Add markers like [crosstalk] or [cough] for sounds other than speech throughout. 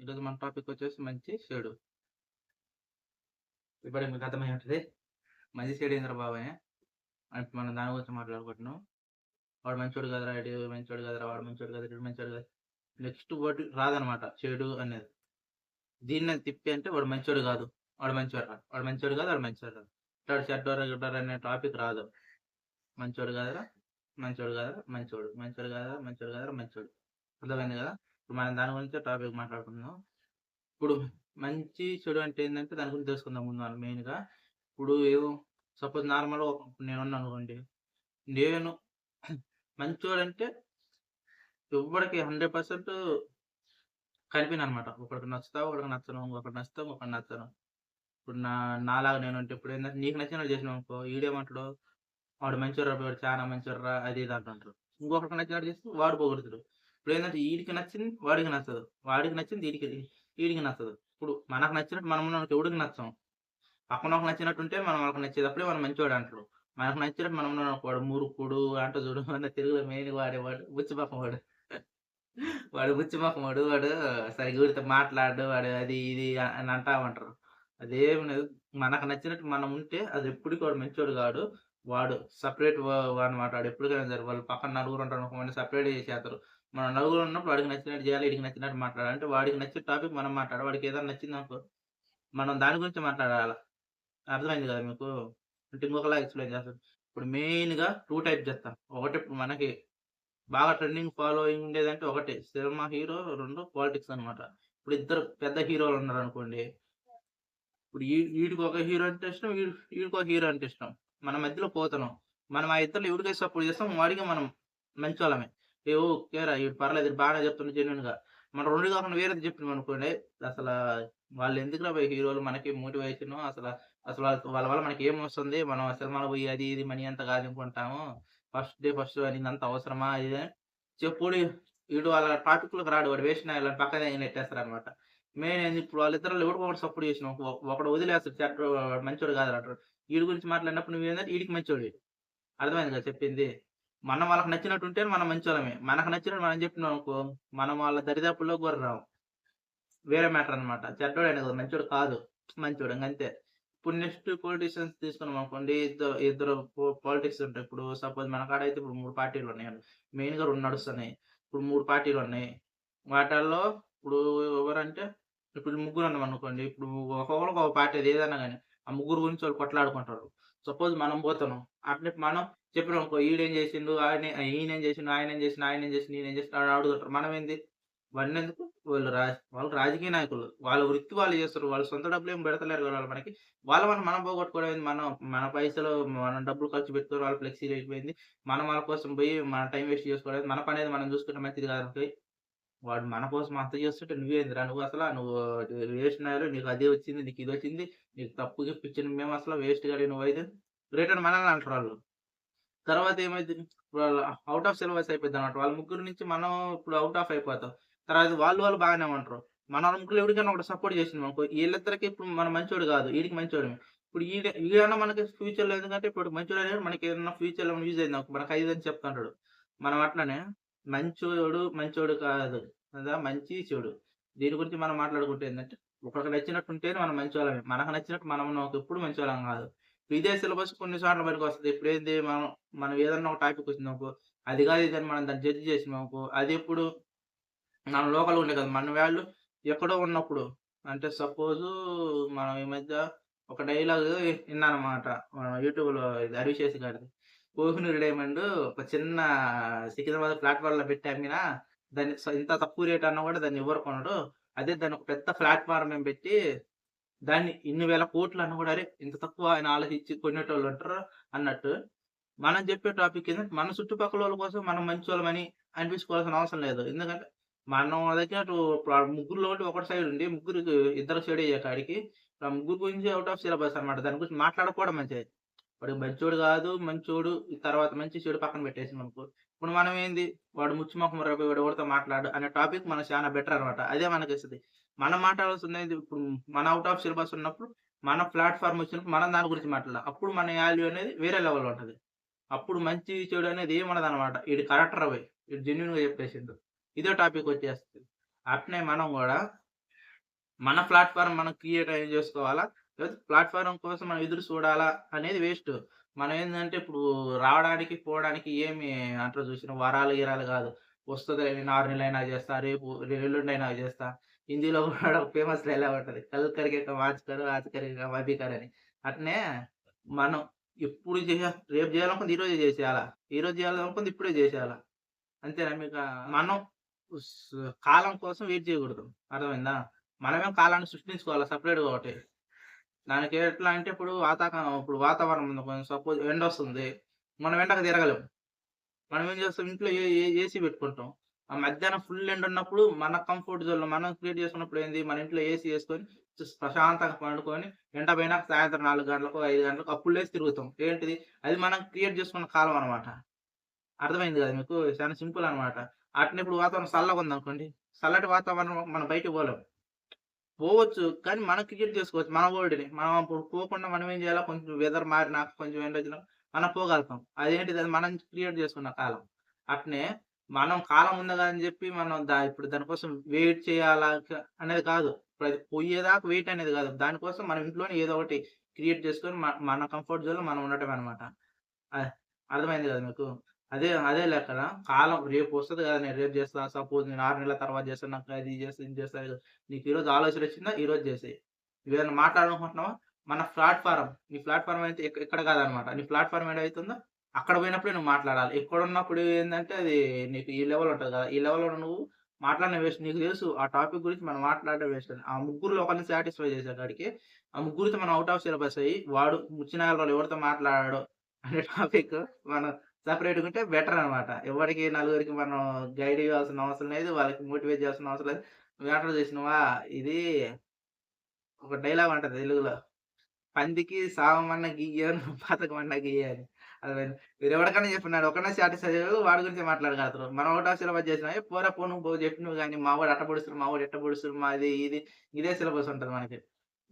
ఈరోజు మన టాపిక్ వచ్చేసి మంచి షేడు ఇప్పుడు మీకు అర్థమై ఉంటుంది మంచి షేడ్ ఏంద్ర బాబాయ్? అంటే మనం దాని గురించి మాట్లాడుకుంటున్నాం. వాడు మంచోడు కదరా ఇటు మంచోడు కదరా వాడు మంచోడు కదా ఇటు మంచోడు కదా. నెక్స్ట్ వాటి రాదనమాట షేడు అనేది. దీన్ని తిప్పి అంటే వాడు మంచోడు కాదు వాడు మంచోడు రాదు వాడు మంచోడు కాదు వాడు మంచోడు కాదు. ఇట్లాడు చెడ్డోరా గిడ్డోర అనే టాపిక్ రాదు. మంచోడు కదరా మంచోడు కదరా మంచోడు మంచోడు కదరా మంచోడు కదరా మంచోడు. అర్థమైంది కదా? ఇప్పుడు మనం దాని గురించి టాపిక్ మాట్లాడుకుందాం. ఇప్పుడు మంచి చెడు అంటే ఏంటంటే దాని గురించి తెలుసుకుందాం ముందు మనం మెయిన్గా. ఇప్పుడు ఏదో సపోజ్ నార్మల్గా నేను ఉన్నాను అనుకోండి. నేను మంచోడు అంటే ఎవరికి హండ్రెడ్ పర్సెంట్ కలిపిన అనమాట ఒకరికి నచ్చుతావు ఒకరికి నచ్చను ఒకరికి నచ్చుతా ఒకరికి నచ్చను. ఇప్పుడు నా నాలాగా నేను అంటే ఇప్పుడు ఏంటంటే నీకు నచ్చినట్టు చేసినావు అనుకో ఈడేమంటాడు వాడు మంచివాడు వాడు చాలా మంచిర్రా అది ఇది అంటుంటారు. ఇంకొకరికి నచ్చినట్టు చేస్తే వాడు పోగొడుతాడు. ఇప్పుడు ఏంటంటే వీడికి నచ్చింది వాడికి నచ్చదు. వాడికి నచ్చింది వీడికి వీడికి నచ్చదు. ఇప్పుడు మనకు నచ్చినట్టు మనం మనకి ఎవడికి నచ్చం? పక్కన ఒక నచ్చినట్టు ఉంటే మనం వాళ్ళకి నచ్చేటప్పుడే మనం మంచివాడు అంటారు మనకు నచ్చినట్టు మనం వాడు మురుకుడు అంట చూడు [laughs] అన్న తెలుగులో మెయిన్ వాడేవాడు బుచ్చిపక్కం వాడు. వాడు బుచ్చిమక్కం వాడు. వాడు సరిగ్గా ఊరితో మాట్లాడు వాడు అది ఇది అని అంటా ఉంటారు. అదేం లేదు. మనకు నచ్చినట్టు మనం ఉంటే అది ఎప్పటికీ వాడు మంచివాడు కాడు. వాడు సపరేట్ అనమాట వాడు ఎప్పటికైనా సరే వాళ్ళు పక్కన నలుగురు ఉంటారు ఒక సపరేట్ చేసేస్తారు. మనం నలుగురు ఉన్నప్పుడు వాడికి నచ్చినట్టు చేయాలి వీడికి నచ్చినట్టు మాట్లాడాలి. అంటే వాడికి నచ్చిన టాపిక్ మనం మాట్లాడాలి. వాడికి ఏదైనా నచ్చింది అనుకో మనం దాని గురించి మాట్లాడాలి? అర్థమైంది కదా మీకు? అంటే ఇంకొకలా ఎక్స్ప్లెయిన్ చేస్తాను ఇప్పుడు మెయిన్గా టూ టైప్ చేస్తాం. ఒకటి ఇప్పుడు మనకి బాగా ట్రెండింగ్ ఫాలోయింగ్ ఉండేదంటే ఒకటి సినిమా హీరో రెండు పాలిటిక్స్ అనమాట ఇప్పుడు ఇద్దరు పెద్ద హీరోలు ఉన్నారు అనుకోండి. ఇప్పుడు ఈ- వీడికి ఒక హీరో అంటే ఇష్టం వీడి వీడికి ఒక హీరో అంటే ఇష్టం. మన మధ్యలో పోతున్నాం మనం ఆ ఇద్దరు ఎవరికైతే సపోర్ట్ చేస్తాం వాడికి మనం మంచి వాళ్ళమే ఏ కేరా వీడు పర్లేదు బాగానే చెప్తున్నా జెన్యున్గా మన మనం రెండు కాకుండా వేరేది చెప్పినాం అనుకోండి అసలు వాళ్ళు ఎందుకు రా హీరోలు మనకి మోటివేషన్? అసలు అసలు వాళ్ళ వల్ల మనకి ఏం వస్తుంది? మనం సినిమాలో పోయి అది ఇది మనీ అంత కాదు అనుకుంటాము. ఫస్ట్ డే ఫస్ట్ అని అంత అవసరమా? ఇది చెప్పుడు వీడు వాళ్ళ టాపిక్లకు రాడు వాడు వేసిన ఇలా పక్కన నెట్టేస్తారు అనమాట మెయిన్ ఏంది ఇప్పుడు వాళ్ళిద్దరు ఎవరికి ఒకటి సపోర్ట్ చేసిన ఒకడు వదిలేస్తారు చెట్టు మంచోడు కాదు అంటారు వీడి గురించి మాట్లాడినప్పుడు నువ్వు ఏంటంటే వీడికి మంచోడు అర్థమైంది కదా చెప్పింది? మనం వాళ్ళకి నచ్చినట్టు ఉంటే మనం మంచోళ్ళమే. మనకు నచ్చినట్టు మనం చెప్పినాం అనుకో మనం వాళ్ళ దరిదాపుల్లో కూడా రావు. వేరే మ్యాటర్ అనమాట చెడ్డోడు అనేది మంచోడు కాదు. మంచోడు అంతే. ఇప్పుడు నెక్స్ట్ పొలిటీషియన్స్ తీసుకున్నాం అనుకోండి ఇద్దరు ఇద్దరు పాలిటిక్స్ ఉంటాయి. ఇప్పుడు సపోజ్ మన కాడ అయితే ఇప్పుడు మూడు పార్టీలు ఉన్నాయి. మెయిన్గా రెండు నడుస్తున్నాయి. ఇప్పుడు మూడు పార్టీలు ఉన్నాయి. వాటిల్లో ఇప్పుడు ఎవరంటే ఇప్పుడు ముగ్గురు ఉన్నాం అనుకోండి. ఇప్పుడు ఒక్కొక్కరికి ఒక పార్టీ ఏదైనా కానీ ఆ ముగ్గురు గురించి వాళ్ళు కొట్లాడుకుంటారు. సపోజ్ మనం పోతున్నాం. అట్లా మనం చెప్పినాం అనుకో ఈడేం చేసిండు? ఆయన ఈయన ఏం చేసిండు? ఆయన ఏం చేసిన ఆయన ఏం చేసిన ఈయన ఏం చేసిండు మనం ఏంది వాడిని ఎందుకు? వాళ్ళు రాజ వాళ్ళు రాజకీయ నాయకులు. వాళ్ళ వృత్తి వాళ్ళు చేస్తారు. వాళ్ళ సొంత డబ్బులు ఏం పెడతలేరు కదా వాళ్ళు మనకి. వాళ్ళ మనం మనం పోగొట్టుకోవడం ఏంది? మనం మన పైసలు మనం డబ్బులు ఖర్చు పెట్టుకోవడం వాళ్ళ ఫ్లెక్సీ అయిపోయింది. మనం వాళ్ళ కోసం పోయి మన టైం వేస్ట్ చేసుకోవడం మన పని అనేది మనం చూసుకుంటే మంచిది కాదు వాడు మన కోసం అంత చేస్తుంటే నువ్వేందిరా? నువ్వు అసలు నువ్వు వేస్ట్ అయ్యారు నీకు అదే వచ్చింది నీకు ఇది వచ్చింది నీకు తప్పు ఇప్పించిన మేము అసలు వేస్ట్ కానీ నువ్వు అయితే రిటర్న్ మనల్ని అంటారు వాళ్ళు. తర్వాత ఏమైంది? ఇప్పుడు అవుట్ ఆఫ్ సిలబస్ అయిపోయింది అన్నట్టు వాళ్ళ ముగ్గురు నుంచి మనం ఇప్పుడు అవుట్ ఆఫ్ అయిపోతాం. తర్వాత వాళ్ళు వాళ్ళు బాగానే ఉంటారు. మన వాళ్ళ ముగ్గురు ఎవరికైనా ఒకటి సపోర్ట్ చేసింది మనకు వీళ్ళిద్దరికి ఇప్పుడు మన మంచోడు కాదు వీడికి మంచోడు ఇప్పుడు ఈడ ఈడన్నా మనకి ఫ్యూచర్లో ఎందుకంటే ఇప్పుడు మంచోడు అనేది మనకి ఏదైనా ఫ్యూచర్లో యూజ్ అయింది మనకు ఐదు అని చెప్తుంటాడు. మనం అట్లనే మంచోడు మంచోడు కాదు. కదా మంచి చెడు. దీని గురించి మనం మాట్లాడుకుంటే ఏంటంటే ఒకరికి నచ్చినట్టు ఉంటేనే మనం మంచి వాళ్ళమే మనకు నచ్చినట్టు మనం ఎప్పుడు మంచి వాళ్ళం కాదు. ఇదే సిలబస్ కొన్నిసార్లు మనకు వస్తుంది. ఇప్పుడు ఏంది మనం మనం ఏదన్నా ఒక టాపిక్ వచ్చింది అనుకో అది కాదు ఇదని మనం దాన్ని జడ్జి చేసినాం అనుకో అది ఎప్పుడు మన లోకల్ ఉండే కదా. మన వాళ్ళు ఎక్కడో ఉన్నప్పుడు అంటే సపోజ్ మనం ఈ మధ్య ఒక డైలాగ్ విన్నానమాట. మన యూట్యూబ్లో ఇది హరిశేష్ గారిది. కోహినూరు డైమండ్ ఒక చిన్న సికింద్రాబాద్ ప్లాట్ఫామ్లో పెట్టి అమ్మినా దాన్ని ఇంత తక్కువ రేట్ అన్నా కూడా దాన్ని ఎవరు కొనడు. అదే దాన్ని ఒక పెద్ద ప్లాట్ఫామ్ మేము పెట్టి దాన్ని ఇన్ని వేల కోట్లు అన్న కూడా అరే ఇంత తక్కువ ఆయన ఆలోచించి కొనేటోళ్ళు ఉంటారు అన్నట్టు. మనం చెప్పే టాపిక్ ఏంటంటే మన చుట్టుపక్కల వాళ్ళ కోసం మనం మంచి వాళ్ళమని అనిపించుకోవాల్సిన అవసరం లేదు. ఎందుకంటే మనం దగ్గర ముగ్గురులో ఒకటి ఒకటి సైడ్ ఉండి ముగ్గురికి ఇద్దరు సైడ్ అయ్యే కాడికి. ముగ్గురు గురించి అవుట్ ఆఫ్ సిలబస్ అన్నమాట. దాని గురించి మాట్లాడకపోవడం మంచిది. వాడికి మంచోడు కాదు మంచోడు తర్వాత మంచి చెడు పక్కన పెట్టేసి అనుకో. ఇప్పుడు మనం ఏంది? వాడు ముచ్చిమొఖం రవి వాడు ఎవరితో మాట్లాడు అనే టాపిక్ మనకు చాలా బెటర్ అనమాట అదే మనకి ఇస్తుంది మనం మాట్లాడాల్సింది ఇప్పుడు మన అవుట్ ఆఫ్ సిలబస్ ఉన్నప్పుడు మన ప్లాట్ఫామ్ వచ్చినప్పుడు మనం దాని గురించి మాట్లాడాలి. అప్పుడు మన వాల్యూ అనేది వేరే లెవెల్ ఉంటుంది. అప్పుడు మంచి చెడు అనేది ఏమన్నది అనమాట ఇది కరెక్ట్ అవి. ఇది జెన్యున్గా చెప్పేసిండు. ఇదే టాపిక్ వచ్చేస్తుంది. అట్నే మనం కూడా మన ప్లాట్ఫామ్ మనం క్రియేట్ ఏం చేసుకోవాలా? లేకపోతే ప్లాట్ఫారం కోసం మనం ఎదురు చూడాలా అనేది వేస్ట్. మనం ఏంటంటే ఇప్పుడు రావడానికి పోవడానికి ఏమి అంటారు చూసిన వరాలు గిరాలు కాదు. వస్తుంది నేను ఆరు నెలలు అయినా చేస్తా రేపు ఎల్లుండి అయినా చేస్తా. హిందీలో కూడా ఫేమస్ డైలాగ్ ఉంటుంది. కల్ కరిగే వాచుకరు ఆచకరిగా వబీకర్ అని. అట్నే మనం ఎప్పుడు చేయ రేపు చేయాలనుకుంది ఈరోజు చేసేయాలా? ఈరోజు చేయాలనుకుంది ఇప్పుడే చేసేయాలా? అంతేనా? మీకు మనం కాలం కోసం వెయిట్ చేయకూడదు. అర్థమైందా? మనమే కాలాన్ని సృష్టించుకోవాలి? సపరేట్గా ఒకటి. దానికి ఎట్లా అంటే ఇప్పుడు వాతావరణం ఇప్పుడు వాతావరణం ఉంది కొంచెం సపోజ్ ఎండ వస్తుంది. మనం ఎండకు తిరగలేము మనం ఏం చేస్తాం? ఇంట్లో ఏ ఏసీ పెట్టుకుంటాం. ఆ మధ్యాహ్నం ఫుల్ ఎండ ఉన్నప్పుడు మన కంఫర్ట్ జోన్లో మనం క్రియేట్ చేసుకున్నప్పుడు ఏంది? మన ఇంట్లో ఏసీ వేసుకొని ప్రశాంతంగా పండుకొని ఎండ పైన సాయంత్రం నాలుగు గంటలకు ఐదు గంటలకు అప్పుడు లేసి తిరుగుతాం. ఏంటిది? అది మనం క్రియేట్ చేసుకున్న కాలం అనమాట అర్థమైంది కదా మీకు? చాలా సింపుల్ అనమాట అట్నే ఇప్పుడు వాతావరణం చల్లగా ఉంది అనుకోండి చల్లటి వాతావరణం మనం బయటకు పోలేం. పోవచ్చు. కానీ మనం క్రియేట్ చేసుకోవచ్చు. మన వరల్డ్ని మనం అప్పుడు పోకుండా మనం ఏం చేయాలి కొంచెం వెదర్ మారినా కొంచెం ఎండ వచ్చినా మనం పోగలుగుతాం. అదేంటిది? అది మనం క్రియేట్ చేసుకున్న కాలం. అట్నే మనం కాలం ఉంది కదా అని చెప్పి మనం దా ఇప్పుడు దానికోసం వెయిట్ చేయాలా అనేది కాదు. ఇప్పుడు అది పోయేదాకా వెయిట్ అనేది కాదు. దానికోసం మనం ఇంట్లోనే ఏదో ఒకటి క్రియేట్ చేసుకొని మన- మన కంఫర్ట్ జోన్లో మనం ఉండటం అనమాట అర్థమైంది కదా మీకు? అదే అదే లెక్కన కాలం రేపు వస్తుంది కదా నేను రేపు చేస్తా సపోజ్ నేను ఆరు నెలల తర్వాత చేస్తాను నాకు అది చేస్తా ఇది చేస్తా నీకు ఈరోజు ఆలోచన వచ్చిందా? ఈరోజు చేసేయి. నువ్వేమైనా మాట్లాడాలనుకుంటున్నావా? మన ప్లాట్ఫారం నీ ప్లాట్ఫారం అయితే ఇక్కడ ఎక్కడ కాదనమాట. నీ ప్లాట్ఫారం ఏదైతుందో అక్కడ పోయినప్పుడు నువ్వు మాట్లాడాలి. ఎక్కడ ఉన్నప్పుడు ఏంటంటే అది నీకు ఈ లెవెల్ ఉంటుంది కదా ఈ లెవెల్లో నువ్వు మాట్లాడిన వేస్ట్. నీకు తెలుసు ఆ టాపిక్ గురించి మనం మాట్లాడడం వేస్ట్ అని. ఆ ముగ్గురులో ఒకరిని సాటిస్ఫై చేసే కాడికి ఆ ముగ్గురితో మనం అవుట్ ఆఫ్ సిలబస్ అయ్యి వాడు వచ్చిన వాళ్ళు ఎవరితో మాట్లాడాడో అనే టాపిక్ మనం సపరేట్గా ఉంటే బెటర్ అనమాట ఎవరికి నలుగురికి మనం గైడ్ ఇవ్వాల్సిన అవసరం లేదు వాళ్ళకి మోటివేట్ చేయాల్సిన అవసరం లేదు. నువ్వు చేసినవా? ఇది ఒక డైలాగ్ అంటది తెలుగులో. పందికి సావమన్న గీయను బతకమన్న గీయని అది మీరు ఎవరికైనా చెప్పినాడు ఒకనే సాటిస్ఫై వాడి గురించి మాట్లాడగలుగుతారు. మనం ఒకటో సిలబస్ చేసినా పోరా పోను పో చెప్పి కానీ మా వాడు అట్ట పొడుస్తారు మా వాడు ఎట్ట పొడుస్తారు ఇది ఇదే సిలబస్ ఉంటుంది మనకి.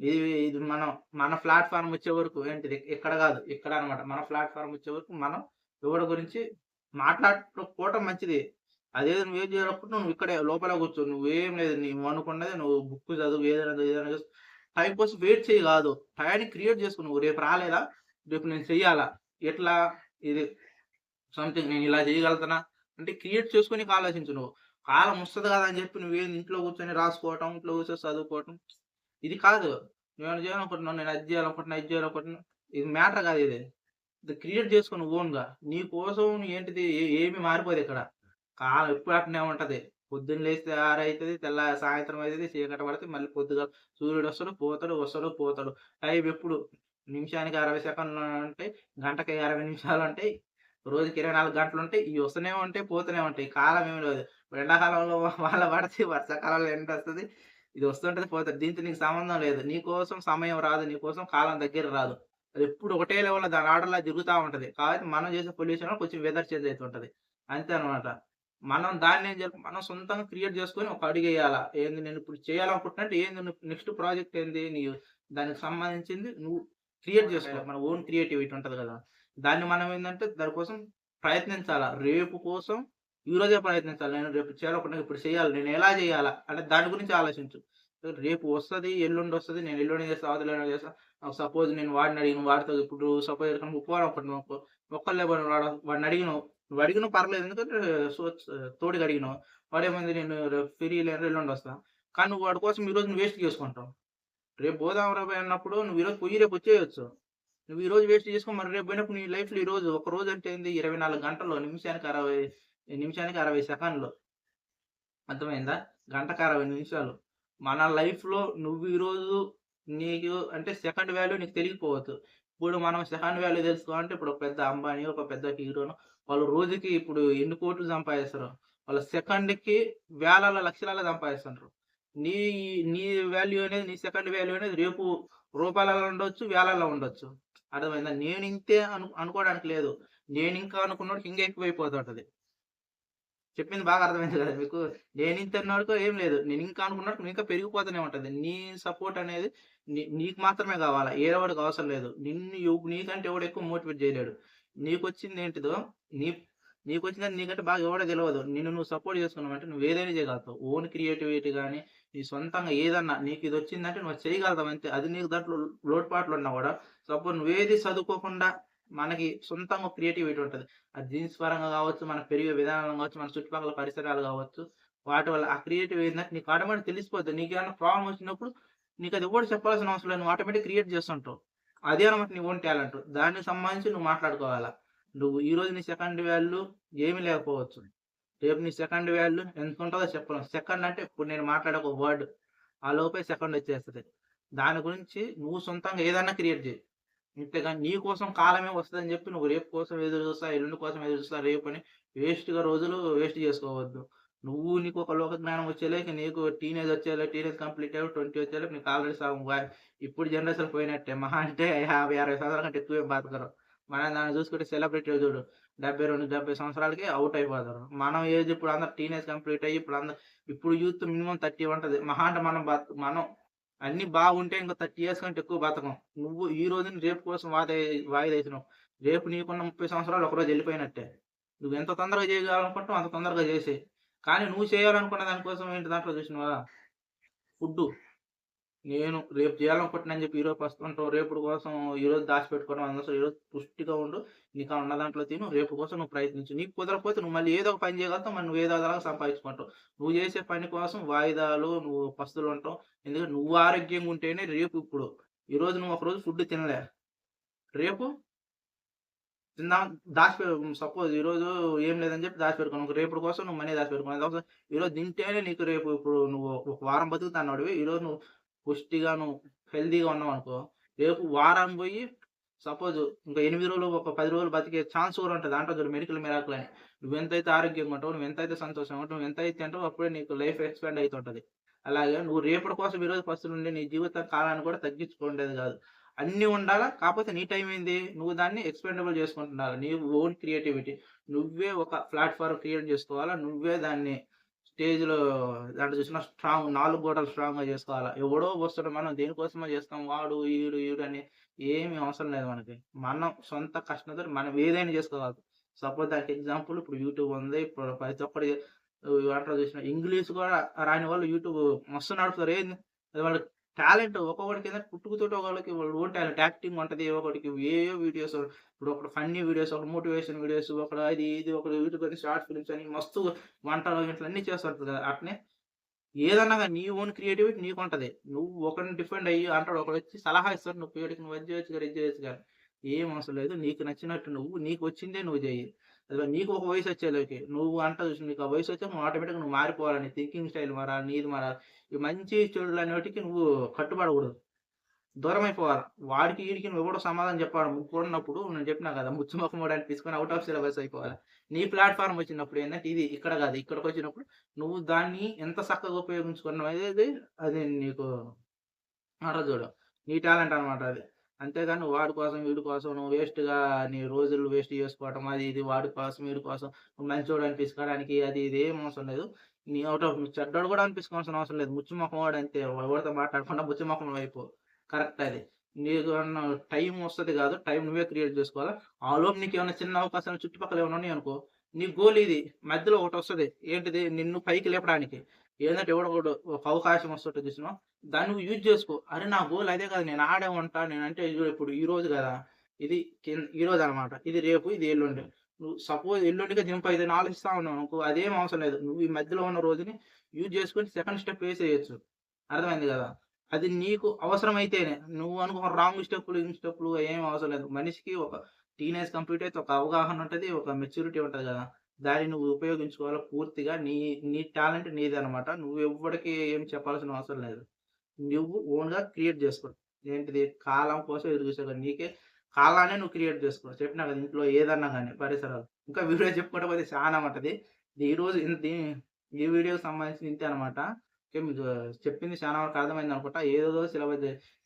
ఇది ఇది మనం మన ప్లాట్ఫామ్ వచ్చే వరకు ఏంటిది? ఇక్కడ కాదు ఇక్కడ అన్నమాట. మన ప్లాట్ఫామ్ వచ్చే వరకు మనం ఎవరి గురించి మాట్లాడుకోవటం మంచిది. అదేదో నువ్వు ఏం చేయాలనుకుంటే నువ్వు ఇక్కడే లోపల కూర్చో. నువ్వేం లేదు నువ్వు అనుకున్నది నువ్వు బుక్ చదువు ఏదైనా ఏదైనా టైం కోసం వెయిట్ చేయి కాదు. టైంని క్రియేట్ చేసుకో నువ్వు. రేపు రాలేదా? రేపు నేను చెయ్యాలా? ఎట్లా? ఇది సంథింగ్ నేను ఇలా చేయగలుగుతానా అంటే క్రియేట్ చేసుకొని ఆలోచించు నువ్వు. కాలం వస్తుంది కదా అని చెప్పి నువ్వేం ఇంట్లో కూర్చొని రాసుకోవటం ఇంట్లో కూర్చొని చదువుకోవటం? ఇది కాదు. నేను చేయాలనుకుంటున్నాను నేను అది చేయాలనుకుంటున్నా ఇది చేయాలనుకుంటున్నా? ఇది మ్యాటర్ కాదు ఇది. క్రియేట్ చేసుకుని ఓన్గా. నీ కోసం ఏంటిది? ఏమి మారిపోదు ఇక్కడ. కాలం ఎప్పుడు అట్నే ఉంటది. పొద్దున్న లేస్తే ఆరైతుంది తెల్ల సాయంత్రం అవుతుంది చీకట పడితే మళ్ళీ పొద్దుగా సూర్యుడు వస్తాడు పోతాడు వస్తాడు పోతాడు. టైం ఎప్పుడు? నిమిషానికి అరవై సెకండ్లు ఉంటాయి గంటకి అరవై నిమిషాలు ఉంటాయి రోజుకి ఇరవై నాలుగు గంటలు ఉంటాయి ఇవి వస్తూనే ఉంటాయి పోతూనే ఉంటాయి కాలం ఏమి లేదు. ఎండాకాలంలో వాళ్ళ పడితే వర్షాకాలంలో ఎండ వస్తుంది ఇది వస్తుంటది పోతుంది. దీంతో నీకు సంబంధం లేదు. నీ కోసం సమయం రాదు నీ కోసం కాలం దగ్గర రాదు. అది ఎప్పుడు ఒకటే లెవెల్లో దాని ఆర్డర్లా తిరుగుతూ ఉంటది. కాబట్టి మనం చేసే పొల్యూషన్ కొంచెం వెదర్ చేంజ్ అవుతుంటది అంతే అనమాట మనం దాన్ని ఏం చేయాలి. మనం సొంతంగా క్రియేట్ చేసుకొని ఒక అడుగు వేయాలా? ఏంది నేను ఇప్పుడు చేయాలనుకుంటున్నట్టు ఏంది నెక్స్ట్ ప్రాజెక్ట్ ఏంది? నీ దానికి సంబంధించింది నువ్వు క్రియేట్ చేసుకో. మన ఓన్ క్రియేటివిటీ ఉంటది కదా. దాన్ని మనం ఏంటంటే దానికోసం ప్రయత్నించాలా? రేపు కోసం ఈ రోజే ప్రయత్నించాలి? నేను రేపు చేయాలనుకుంటున్నా ఇప్పుడు చేయాలి. నేను ఎలా చేయాలా? అంటే దాని గురించి ఆలోచించు. రేపు వస్తది ఎల్లుండి వస్తది నేను ఎల్లుండి చేస్తా అవతల చేస్తా. సపోజ్ నేను వాడిని అడిగిన వాడితో ఇప్పుడు సపోజ్ పోవాలనుకుంటున్నావు ఒక్కళ్ళే వాడిని అడిగినావు నువ్వు అడిగినా పర్లేదు ఎందుకంటే సో- తోడికి అడిగినావు వాడు నేను ఫ్రీ లేని ఎల్లుండి వస్తా. కానీ నువ్వు వాడి కోసం ఈ రోజు నువ్వు వేస్ట్ చేసుకుంటావు. రేపు పోదాం రాబోయే అన్నప్పుడు నువ్వు ఈరోజు పోయి రేపు వచ్చేయచ్చు. నువ్వు ఈ రోజు వేస్ట్ చేసుకో మరి రేపు పోయినప్పుడు నీ లైఫ్లో ఈ రోజు ఒక రోజు అంటే ఏంది? ఇరవై నాలుగు గంటల్లో నిమిషానికి అరవై నిమిషానికి అరవై సెకండ్లు. అర్థమైందా? గంటకు అరవై నిమిషాలు. మన లైఫ్లో నువ్వు ఈరోజు నీకు అంటే సెకండ్ వాల్యూ నీకు తెలియకపోవచ్చు. ఇప్పుడు మనం సెకండ్ వాల్యూ తెలుసుకోవాలంటే ఇప్పుడు ఒక పెద్ద అంబానీ ఒక పెద్ద హీరోను వాళ్ళు రోజుకి ఇప్పుడు ఎన్ని కోట్లు సంపాదిస్తారు? వాళ్ళ సెకండ్కి వేల లక్షల సంపాదిస్తుంటారు. నీ నీ వాల్యూ అనేది నీ సెకండ్ వాల్యూ అనేది రేపు రూపాయలలో ఉండొచ్చు వేలలో ఉండొచ్చు. అర్థమైందా? నేను ఇంతే అను అనుకోవడానికి లేదు. నేను ఇంకా అనుకున్నాడు ఇంకా ఎక్కువైపోతుంటది. చెప్పింది బాగా అర్థమైంది కదా మీకు. నేను ఇంత అన్నాడుకో ఏం లేదు. నేను ఇంకా అనుకున్నట్టు ఇంకా పెరిగిపోతూనే ఉంటుంది. నీ సపోర్ట్ అనేది నీ- నీకు మాత్రమే కావాలా? ఏదో వాడికి అవసరం లేదు. నిన్ను నీకంటే ఎవడు ఎక్కువ మోటివేట్ చేయలేడు. నీకు వచ్చింది ఏంటిదో నీ నీకు వచ్చిందని నీకంటే బాగా ఎవడో తెలియదు నిన్ను నువ్వు సపోర్ట్ చేసుకున్నావంటే నువ్వు ఏదైనా చేయగలుగుతావు. ఓన్ క్రియేటివిటీ కానీ నీ సొంతంగా ఏదన్నా నీకు ఇది వచ్చిందంటే నువ్వు చేయగలుగుతావు అంతే. అది నీకు దాంట్లో లోటుపాట్లు ఉన్నా కూడా సపోజ్ నువ్వేది చదువుకోకుండా మనకి సొంతంగా క్రియేటివిటీ ఉంటుంది. అది జీన్స్ పరంగా కావచ్చు మన పెరిగే విధానం కావచ్చు మన చుట్టుపక్కల పరిసరాలు కావచ్చు వాటి వల్ల ఆ క్రియేటివ్ ఏంటంటే నీకు ఆటోమేటిక్ తెలిసిపోద్ది. నీకు ఏమైనా ప్రాబ్లం వచ్చినప్పుడు నీకు అది కూడా చెప్పాల్సిన అవసరం లేదు. నువ్వు ఆటోమేటిక్ క్రియేట్ చేస్తుంటావు. అదే అనమాట నీ ఓన్ టాలెంట్ దానికి సంబంధించి నువ్వు మాట్లాడుకోవాలా? నువ్వు ఈ రోజు నీ సెకండ్ వాల్యూ ఏమీ లేకపోవచ్చు. రేపు నీ సెకండ్ వాల్యూ ఎంత ఉంటుందో చెప్పలేం. సెకండ్ అంటే ఇప్పుడు నేను మాట్లాడే ఒక వర్డ్ ఆ లోపే సెకండ్ వచ్చేస్తుంది. దాని గురించి నువ్వు సొంతంగా ఏదైనా క్రియేట్ చేయి. ఇంతేగాని నీ కోసం కాలమే వస్తుందని చెప్పి నువ్వు రేపు కోసం ఎదురు చూస్తా ఎల్లుండి కోసం ఎదురు చూస్తా రేపు అని వేస్ట్గా రోజులు వేస్ట్ చేసుకోవద్దు. నువ్వు నీకు ఒక లోక జ్ఞానం వచ్చేలేక నీకు టీనేజ్ వచ్చేలా టీనేజ్ కంప్లీట్ అయ్యి ట్వంటీ వచ్చేలా నీకు ఆల్రెడీ సగం ఇప్పుడు జనరేషన్ పోయినట్టే. మహా అంటే యాభై అరవై సంవత్సరాల కంటే ఎక్కువ ఏం బతకరు. మనం దాన్ని చూసుకుంటే సెలబ్రిటీ చూడు డెబ్బై రెండు డెబ్బై సంవత్సరాలకి అవుట్ అయిపోతారు. మనం ఏజ్ ఇప్పుడు అందరు టీనేజ్ కంప్లీట్ అయ్యి ఇప్పుడు అందరు ఇప్పుడు యూత్ మినిమం థర్టీ ఉంటుంది. మహా అంటే మనం బతు మనం అన్ని బాగుంటే ఇంకా థర్టీ ఇయర్స్ కంటే ఎక్కువ బతకం. నువ్వు ఈ రోజుని రేపు కోసం వాయిదా వాయిదా వేసినావు రేపు నీకున్న ముప్పై సంవత్సరాలు ఒకరోజు వెళ్ళిపోయినట్టే. నువ్వు ఎంత తొందరగా చేయగలనుకుంటావు అంత తొందరగా చేసే కానీ నువ్వు చేయాలనుకున్న దానికోసం ఏంటి దాంట్లో చూసినావా? ఫుడ్ నేను రేపు చేయాలనుకుంటున్నాను చెప్పి ఈరోజు వస్తుంటావు రేపు కోసం ఈరోజు దాచిపెట్టుకోవడం అందరూ ఈరోజు పుష్టిగా ఉండు. నీకు ఉన్న దాంట్లో తిను. రేపు కోసం నువ్వు ప్రయత్నించు. నీకు కుదరకపోతే నువ్వు మళ్ళీ ఏదో ఒక పని చేయగలుగుతావు. మనం నువ్వు ఏదో ఒకలాగా సంపాదించుకుంటావు. నువ్వు చేసే పని కోసం వాయిదాలు నువ్వు పస్తులు ఉంటావు. ఎందుకంటే నువ్వు ఆరోగ్యంగా ఉంటేనే రేపు ఇప్పుడు. ఈ రోజు నువ్వు ఒక రోజు ఫుడ్ తినలే. రేపు తిందా. దాచిపె సపోజ్ ఈరోజు ఏం లేదని చెప్పి దాచిపెట్టుకున్నావు. రేపు కోసం నువ్వు మనీ దాచిపెట్టుకున్నావు. ఈరోజు తింటేనే నీకు రేపు ఇప్పుడు నువ్వు ఒక వారం బతుకుతాను ఈ రోజు నువ్వు పుష్టిగా నువ్వు హెల్తీగా ఉన్నావు అనుకో రేపు వారం పోయి సపోజ్ ఇంకా ఎనిమిది రోజులు ఒక పది రోజులు బతికే ఛాన్స్ కూడా ఉంటుంది. దాంట్లో చూడు మెడికల్ మిరాకులు అని. నువ్వు ఎంతైతే ఆరోగ్యంగా ఉంటావు నువ్వు ఎంతైతే సంతోషంగా ఉంటావు నువ్వు ఎంతైతే అంటావు అప్పుడే నీకు లైఫ్ ఎక్స్పెండ్ అవుతుంటుంది అలాగే నువ్వు రేపటి కోసం ఈరోజు ఫస్ట్ నుండి నీ జీవిత కాలాన్ని కూడా తగ్గించుకుండేది కాదు. అన్ని ఉండాలా? కాకపోతే నీ టైం ఏంది? నువ్వు దాన్ని ఎక్స్పెండబుల్ చేసుకుంటున్నావు? నీ ఓన్ క్రియేటివిటీ. నువ్వే ఒక ప్లాట్ఫామ్ క్రియేట్ చేసుకోవాలా? నువ్వే దాన్ని స్టేజ్లో దాంట్లో చూసిన స్ట్రాంగ్ నాలుగు గోటలు స్ట్రాంగ్ చేసుకోవాలి? చేసుకోవాలా ఎవడో వస్తాడు మనం దేనికోసమో చేస్తాం వాడు ఈడు ఈడు అని ఏమి అవసరం లేదు మనకి. మనం సొంత కష్టంతో మనం ఏదైనా చేసుకోవాలి. సపోజ్ దానికి ఎగ్జాంపుల్ ఇప్పుడు యూట్యూబ్ ఉంది ఇప్పుడు ప్రతి ఒక్కటి అంటారు చూసిన ఇంగ్లీష్ కూడా రాని వాళ్ళు యూట్యూబ్ మస్తు నడుపుతారు. ఏంది? అది వాళ్ళ టాలెంట్ ఒక్కొక్కడికి ఏదైనా పుట్టుకతోటి ఒకరికి ఓన్ టాలెంట్. యాక్టింగ్ ఉంటుంది ఒకటికి ఏ వీడియోస్ ఇప్పుడు ఒకటి ఫన్నీ వీడియోస్ ఒక మోటివేషన్ వీడియోస్ ఒకటి అది ఇది ఒక యూట్యూబ్ అని షార్ట్ ఫిల్మ్స్ అని మస్తు వంటలు ఇట్లా అన్ని చేస్తుంటారు కదా అట్నే ఏదన్నా కానీ నీ ఓన్ క్రియేటివిటీ నీకు ఉంటుంది నువ్వు ఒకరిని డిఫెండ్ అయ్యి అంటాడు ఒకడు వచ్చి సలహా ఇస్తాడు నువ్వు పేడికి నువ్వు అది చేయొచ్చు కానీ ఇది చేయొచ్చు కానీ ఏం అవసరం లేదు. నీకు నచ్చినట్టు నువ్వు నీకు వచ్చిందే నువ్వు చేయి అదే నీకు ఒక వయసు వచ్చేలోకి నువ్వు అంట చూసి నీకు ఆ వయసు వచ్చే ఆటోమేటిక్గా నువ్వు మారిపోవాలని థింకింగ్ స్టైల్ మారాలి నీది మారాలి. ఈ మంచి చెడులు అనేటికి నువ్వు కట్టుబడకూడదు. దూరం అయిపోవాలి వాడికి వీడికి నువ్వు కూడా సమాధానం చెప్పాలి. చెప్పాడు ముక్కున్నప్పుడు నేను చెప్పినా కదా ముచ్చు ముఖం కూడా తీసుకొని అవుట్ ఆఫ్ సిలబస్ అయిపోవాలి. నీ ప్లాట్ఫామ్ వచ్చినప్పుడు ఏంటంటే ఇది ఇక్కడ కాదు ఇక్కడికి వచ్చినప్పుడు నువ్వు దాన్ని ఎంత చక్కగా ఉపయోగించుకున్నావు అనేది అది నీకు అంటారు చూడు. నీ టాలెంట్ అనమాట అది. అంతేగాని వాడి కోసం వీడి కోసం నువ్వు వేస్ట్గా నీ రోజులు వేస్ట్ చేసుకోవటం అది ఇది వాడి కోసం వీడి కోసం నువ్వు మంచోడు అనిపించుకోవడానికి అది ఇది ఏం అవసరం లేదు. నీ అవుట్ ఆఫ్ చెడ్డోడు కూడా అనిపించుకోవాల్సిన అవసరం లేదు. ముచ్చిముఖం వాడు అంతే. ఎవరితో మాట్లాడకుండా ముచ్చిముఖం వైపు. కరెక్ట్ అది. నీకు టైం వస్తుంది కాదు. టైం నువ్వే క్రియేట్ చేసుకోవాలా? ఆ లోపు నీకు ఏమైనా చిన్న అవకాశాలు చుట్టుపక్కల ఏమైనా ఉన్నాయి అనుకో నీ గోల్ ఇది. మధ్యలో ఒకటి వస్తుంది. ఏంటిది? నిన్ను పైకి లేపడానికి. ఏంటంటే ఎవడో ఒకడు ఒక అవకాశం వస్తుంటుంది చూసినా దాన్ని నువ్వు యూజ్ చేసుకో. అరే నా గోల్ అదే కదా నేను ఆడే ఉంటా నేనంటే ఇప్పుడు ఈ రోజు కదా ఇది కింద- ఈ రోజు అనమాట ఇది రేపు ఇది ఎల్లుండి. నువ్వు సపోజ్ ఎల్లుండిగా దింప ఇది ఆలోచిస్తా ఉన్నావు నువ్వు అదేం అవసరం లేదు. నువ్వు ఈ మధ్యలో ఉన్న రోజుని యూజ్ చేసుకొని సెకండ్ స్టెప్ వేసేయచ్చు అర్థమైంది కదా? అది నీకు అవసరమైతేనే. నువ్వు అనుకో రాంగ్ స్టెప్పులు ఇన్ స్టెప్పులు ఏం అవసరం లేదు. మనిషికి ఒక టీనేజ్ కంప్లీట్ అయితే ఒక అవగాహన ఉంటుంది ఒక మెచ్యూరిటీ ఉంటుంది కదా. దాన్ని నువ్వు ఉపయోగించుకోవాలి పూర్తిగా? నీ నీ టాలెంట్ నీదనమాట అనమాట నువ్వు ఎవ్వడికి ఏం చెప్పాల్సిన అవసరం లేదు. నువ్వు ఓన్గా క్రియేట్ చేసుకో. ఏంటిది? కాలం కోసం ఎదురు నీకే కాలాన్ని నువ్వు క్రియేట్ చేసుకో. చెప్పినా కదా ఇంట్లో ఏదన్నా కానీ పరిసరాలు. ఇంకా వీడియో చెప్పుకోవడం అది చాలా ఉంటుంది ఈరోజు ఇంత ఈ వీడియోకి సంబంధించిన ఇంతే అనమాట ఓకే మీకు చెప్పింది చాలా వరకు అర్థమైంది అనుకుంటా. ఏదో సిలబస్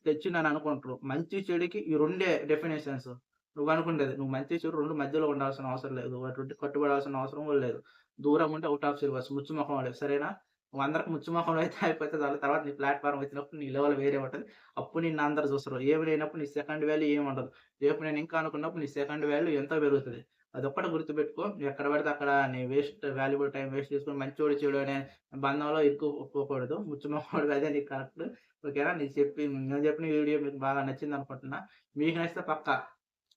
తెచ్చిందని అనుకుంటారు. మంచి చెడుకి ఈ రెండే డెఫినేషన్స్ నువ్వు అనుకుంటేది నువ్వు మంచి చెడు రెండు మధ్యలో ఉండాల్సిన అవసరం లేదు. అటువంటి కట్టుబడాల్సిన అవసరం కూడా లేదు. దూరం ఉంటే అవుట్ ఆఫ్ సిలబస్. ముచ్చుముఖం లేదు సరేనా? నువ్వు అందరికి ముచ్చుముఖంలో అయితే అయిపోతే దాని తర్వాత నీ ప్లాట్ఫామ్ వచ్చినప్పుడు నీ లెవెల్ వేరే ఉంటుంది. అప్పుడు నిన్ను అందరు చూస్తారు. ఏమి లేనప్పుడు నీ సెకండ్ వాల్యూ ఏమి ఉండదు. రేపు నేను ఇంకా అనుకున్నప్పుడు నీ సెకండ్ వాల్యూ ఎంతో పెరుగుతుంది. అదొక్కటి గుర్తుపెట్టుకో. ఎక్కడ పడితే అక్కడ నీ వేస్ట్ వాల్యుబుల్ టైం వేస్ట్ చేసుకుని మంచోడు చెడు అనే బంధంలో ఎక్కువ ఒప్పుకోకూడదు. ముచ్చుమోకూడదు అదే నీకు కరెక్ట్. ఓకేనా? నేను చెప్పి నేను చెప్పిన వీడియో మీకు బాగా నచ్చింది అనుకుంటున్నా. మీకు నచ్చితే పక్క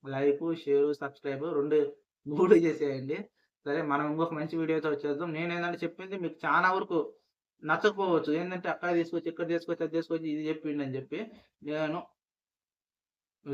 లైక్ షేర్ సబ్స్క్రైబ్ రెండు మూడు చేసేయండి. సరే మనం ఇంకొక మంచి వీడియోతో వచ్చేద్దాం. నేను ఏంటంటే చెప్పింది మీకు చాలా వరకు నచ్చకపోవచ్చు. ఏంటంటే అక్కడ తీసుకొచ్చి ఇక్కడ తీసుకొచ్చి అది తీసుకొచ్చి ఇది చెప్పిండి అని చెప్పి నేను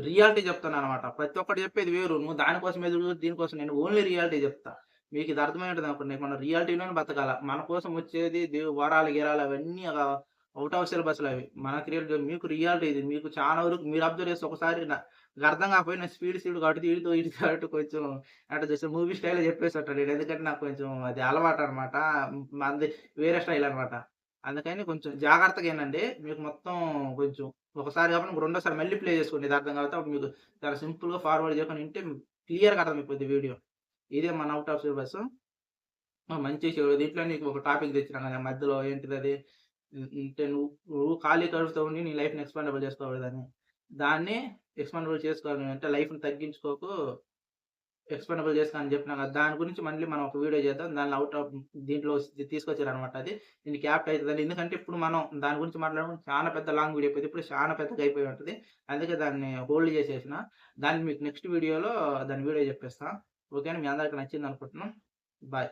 రియాలిటీ చెప్తాను అనమాట ప్రతి ఒక్కటి చెప్పేది వేరు. నువ్వు దానికోసం ఎదురు దీనికోసం నేను ఓన్లీ రియాలిటీ చెప్తా. మీకు ఇది అర్థమై ఉంటుంది అనుకోండి. మన రియాలిటీలోనే బతకాల. మన కోసం వచ్చేది వరాలు గిరాలు అవన్నీ అవుట్ ఆఫ్ సిలబస్లు అవి. మన క్రియేట్ మీకు రియాలిటీ ఇది. మీకు చాలా వరకు మీరు అబ్జర్వ్ చేస్తే ఒకసారి నా- నాకు అర్థం కాకపోయినా స్పీడ్ స్పీడ్ కాబట్టి వీడితో ఇటుతో కొంచెం అంటే జస్ట్ మూవీ స్టైల్ చెప్పేసి ఉంటాడు ఎందుకంటే నాకు కొంచెం అది అలవాటు అనమాట మంది వేరే స్టైల్ అనమాట అందుకని కొంచెం జాగ్రత్తగా ఏంటంటే మీకు మొత్తం కొంచెం ఒకసారి కాబట్టి రెండోసారి మళ్ళీ ప్లే చేసుకోండి. ఇది అర్థం కాబట్టి అప్పుడు మీకు చాలా సింపుల్గా ఫార్వర్డ్ చేసుకొని వింటే క్లియర్గా అర్థమైపోద్ది వీడియో. ఇదే మన అవుట్ ఆఫ్ సిలబస్. మంచి దీంట్లో నీకు ఒక టాపిక్ తెచ్చినా కదా మధ్యలో ఏంటిది అది? అంటే నువ్వు నువ్వు ఖాళీ కడుపుతో ఉండి నీ లైఫ్ని ఎక్స్పాండబుల్ చేసుకోవద్దని దాన్ని ఎక్స్పాండబుల్ చేసుకోవాలి. అంటే లైఫ్ని తగ్గించుకోకు ఎక్స్పాండబుల్ చేసుకో అని చెప్పినా కదా. దాని గురించి మళ్ళీ మనం ఒక వీడియో చేద్దాం. దాన్ని అవుట్ ఆఫ్ దీంట్లో తీసుకొచ్చారు అనమాట అది. దీనికి యాప్ట్ అవుతుంది ఎందుకంటే ఇప్పుడు మనం దాని గురించి మాట్లాడుకుంటే చాలా పెద్ద లాంగ్ వీడియో అయిపోయింది. ఇప్పుడు చాలా పెద్దగా అయిపోయి ఉంటుంది. అందుకే దాన్ని హోల్డ్ చేసేసిన. దాన్ని మీకు నెక్స్ట్ వీడియోలో దాని వీడియో చెప్పేస్తాను ఓకే మీ అందరికి నచ్చింది అనుకుంటున్నాం. బాయ్